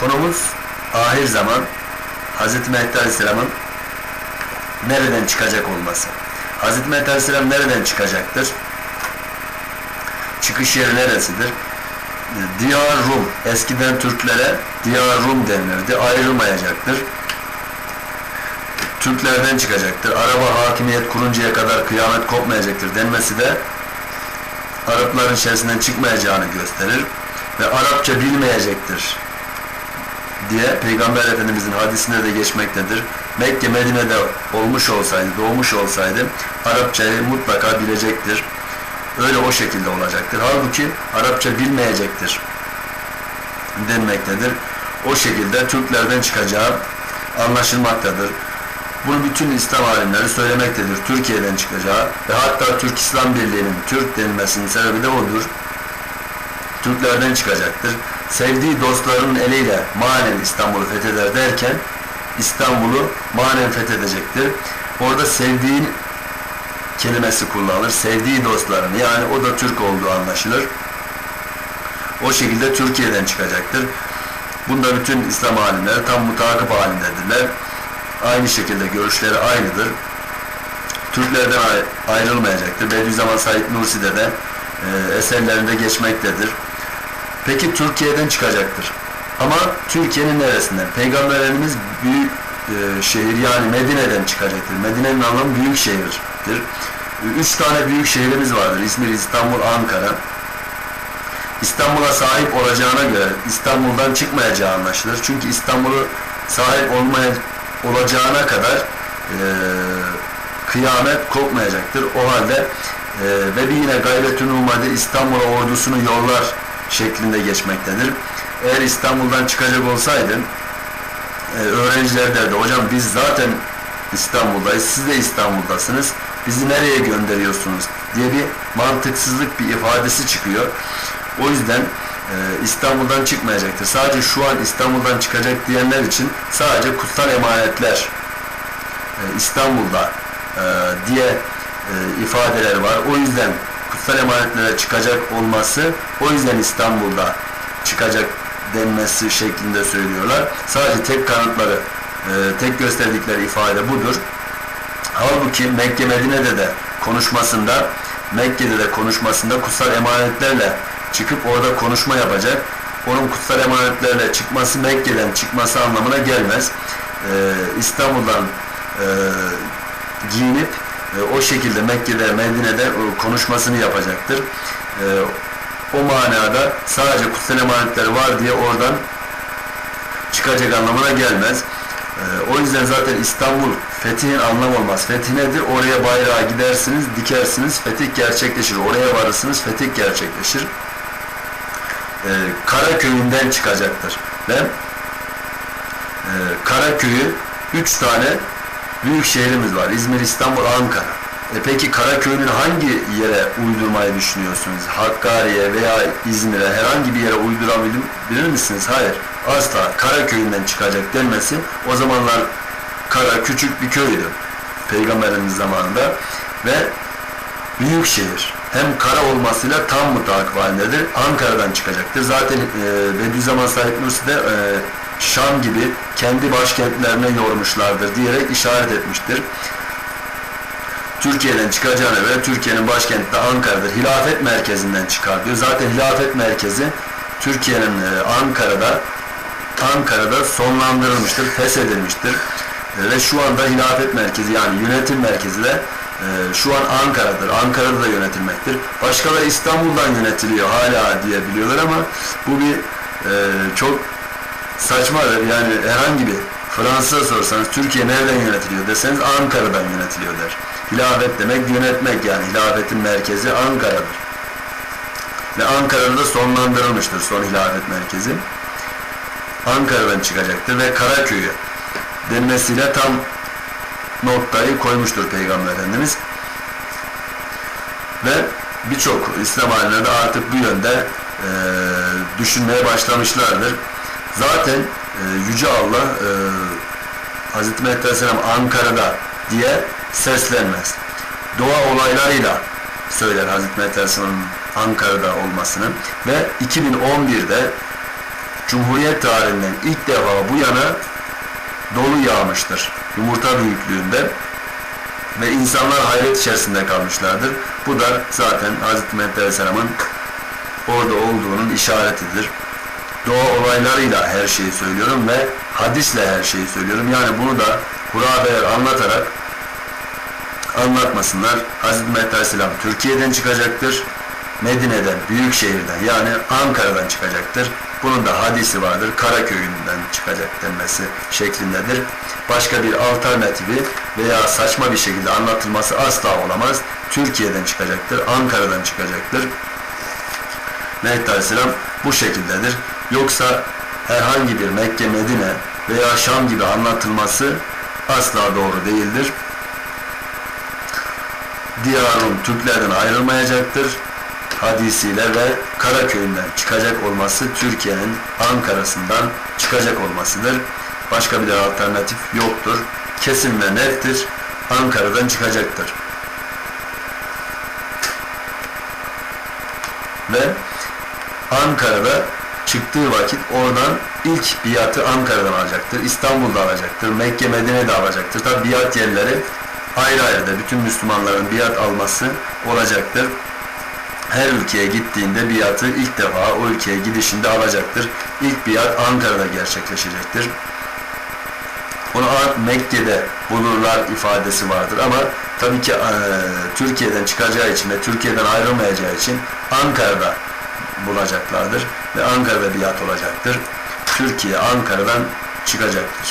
Konumuz ahir zaman Hz. Mehdi Aleyhisselam'ın nereden çıkacak olması. Hz. Mehdi Aleyhisselam nereden çıkacaktır? Çıkış yeri neresidir? Diyar Rum. Eskiden Türklere Diyar Rum denirdi. Ayrılmayacaktır. Türklerden çıkacaktır. Araba hakimiyet kuruncaya kadar kıyamet kopmayacaktır denmesi de Arapların içerisinden çıkmayacağını gösterir ve Arapça bilmeyecektir diye Peygamber Efendimizin hadisinde de geçmektedir. Mekke Medine'de olmuş olsaydı, doğmuş olsaydı Arapçayı mutlaka bilecektir. Öyle o şekilde olacaktır. Halbuki Arapça bilmeyecektir denmektedir. O şekilde Türklerden çıkacağı anlaşılmaktadır. Bunu bütün İslam alimleri söylemektedir. Türkiye'den çıkacağı ve hatta Türk İslam Birliği'nin Türk denilmesinin sebebi de odur. Türklerden çıkacaktır. Sevdiği dostlarının eliyle manen İstanbul'u fetheder derken İstanbul'u manen fethedecektir. Orada sevdiğin kelimesi kullanılır. Sevdiği dostlarını yani o da Türk olduğu anlaşılır. O şekilde Türkiye'den çıkacaktır. Bunda bütün İslam alimleri tam mutakip halindedirler. Aynı şekilde görüşleri aynıdır. Türklerden ayrılmayacaktır. Bediüzzaman Said Nursi'de de e, eserlerinde geçmektedir. Peki Türkiye'den çıkacaktır. Ama Türkiye'nin neresinden? Peygamberlerimiz büyük e, şehir yani Medine'den çıkacaktır. Medine'nin anlamı büyük şehirdir. Üç tane büyük şehrimiz vardır. İzmir, İstanbul, Ankara. İstanbul'a sahip olacağına göre İstanbul'dan çıkmayacağı anlaşılır. Çünkü İstanbul'u sahip olmaya olacağına kadar e, kıyamet kopmayacaktır. O halde e, ve yine gayretün umade İstanbul'a ordusunu yollar şeklinde geçmektedir. Eğer İstanbul'dan çıkacak olsaydı e, öğrenciler derdi hocam biz zaten İstanbul'dayız siz de İstanbul'dasınız bizi nereye gönderiyorsunuz diye bir mantıksızlık bir ifadesi çıkıyor. O yüzden e, İstanbul'dan çıkmayacaktır. Sadece şu an İstanbul'dan çıkacak diyenler için sadece kutsal emanetler e, İstanbul'da diye ifadeler var. O yüzden kutsal emanetlere çıkacak olması o yüzden İstanbul'da çıkacak denmesi şeklinde söylüyorlar. Sadece tek kanıtları, e, tek gösterdikleri ifade budur. Halbuki Mekke Medine'de de konuşmasında Mekke'de de konuşmasında kutsal emanetlerle çıkıp orada konuşma yapacak. Onun kutsal emanetlerle çıkması Mekke'den çıkması anlamına gelmez. Ee, İstanbul'dan e, giyinip e, o şekilde Mekke'de, Medine'de konuşmasını yapacaktır. E, o manada sadece kutsal emanetleri var diye oradan çıkacak anlamına gelmez. E, o yüzden zaten İstanbul fetihin anlam olmaz. Fetih nedir? Oraya bayrağı gidersiniz, dikersiniz, fetih gerçekleşir. Oraya varırsınız, fetih gerçekleşir. E, Karaköy'ünden çıkacaktır. Ve e, Karaköy'ü üç tane büyük şehrimiz var. İzmir, İstanbul, Ankara. E peki Karaköy'ün hangi yere uydurmayı düşünüyorsunuz? Hakkari'ye veya İzmir'e herhangi bir yere uydurabilir misiniz? Hayır. Asla Karaköy'ünden çıkacak denmesi o zamanlar Kara küçük bir köydü. Peygamberimiz zamanında ve büyük şehir. Hem kara olmasıyla tam mutakip halindedir. Ankara'dan çıkacaktır. Zaten e, Bediüzzaman Said Nursi de e, Şam gibi kendi başkentlerine yormuşlardır diyerek işaret etmiştir. Türkiye'den çıkacağına göre Türkiye'nin başkenti de Ankara'dır. Hilafet merkezinden çıkar diyor. Zaten hilafet merkezi Türkiye'nin e, Ankara'da Ankara'da sonlandırılmıştır, feshedilmiştir. Ve şu anda hilafet merkezi yani yönetim merkezi de e, şu an Ankara'dır. Ankara'da da yönetilmektir. Başkaları İstanbul'dan yönetiliyor hala diye biliyorlar ama bu bir e, çok saçmadır. Yani herhangi bir Fransız'a sorsanız Türkiye nereden yönetiliyor deseniz Ankara'dan yönetiliyor der. Hilafet demek yönetmek yani hilafetin merkezi Ankara'dır. Ve Ankara'da da sonlandırılmıştır son hilafet merkezi. Ankara'dan çıkacaktır ve Karaköy'ü denmesiyle tam noktayı koymuştur Peygamber Efendimiz. Ve birçok İslam alimleri de artık bu yönde e, düşünmeye başlamışlardır. Zaten e, Yüce Allah e, Hz. Mehdi Aleyhisselam Ankara'da diye seslenmez. Doğa olaylarıyla söyler Hz. Mehdi Aleyhisselam'ın Ankara'da olmasını ve 2011'de Cumhuriyet tarihinden ilk defa bu yana dolu yağmıştır. Yumurta büyüklüğünde ve insanlar hayret içerisinde kalmışlardır. Bu da zaten Hz. Mehmet Aleyhisselam'ın orada olduğunun işaretidir. Doğa olaylarıyla her şeyi söylüyorum ve hadisle her şeyi söylüyorum. Yani bunu da hurafeler anlatarak anlatmasınlar. Hz. Mehmet Aleyhisselam Türkiye'den çıkacaktır. Medine'den, büyük şehirden yani Ankara'dan çıkacaktır. Bunun da hadisi vardır. Karaköy'ünden çıkacak denmesi şeklindedir. Başka bir alternatifi veya saçma bir şekilde anlatılması asla olamaz. Türkiye'den çıkacaktır. Ankara'dan çıkacaktır. Mehmet Aleyhisselam bu şekildedir. Yoksa herhangi bir Mekke, Medine veya Şam gibi anlatılması asla doğru değildir. Diyarun Türklerden ayrılmayacaktır hadisiyle ve Karaköy'ünden çıkacak olması Türkiye'nin Ankara'sından çıkacak olmasıdır. Başka bir alternatif yoktur. Kesin ve nettir. Ankara'dan çıkacaktır. Ve Ankara'da çıktığı vakit oradan ilk biatı Ankara'dan alacaktır. İstanbul'da alacaktır. Mekke, Medine'de alacaktır. Tabi biat yerleri ayrı ayrı da bütün Müslümanların biat alması olacaktır. Her ülkeye gittiğinde biatı ilk defa o ülkeye gidişinde alacaktır. İlk biat Ankara'da gerçekleşecektir. Bunu Mekke'de bulurlar ifadesi vardır ama tabii ki e, Türkiye'den çıkacağı için ve Türkiye'den ayrılmayacağı için Ankara'da bulacaklardır ve Ankara'da biat olacaktır. Türkiye Ankara'dan çıkacaktır.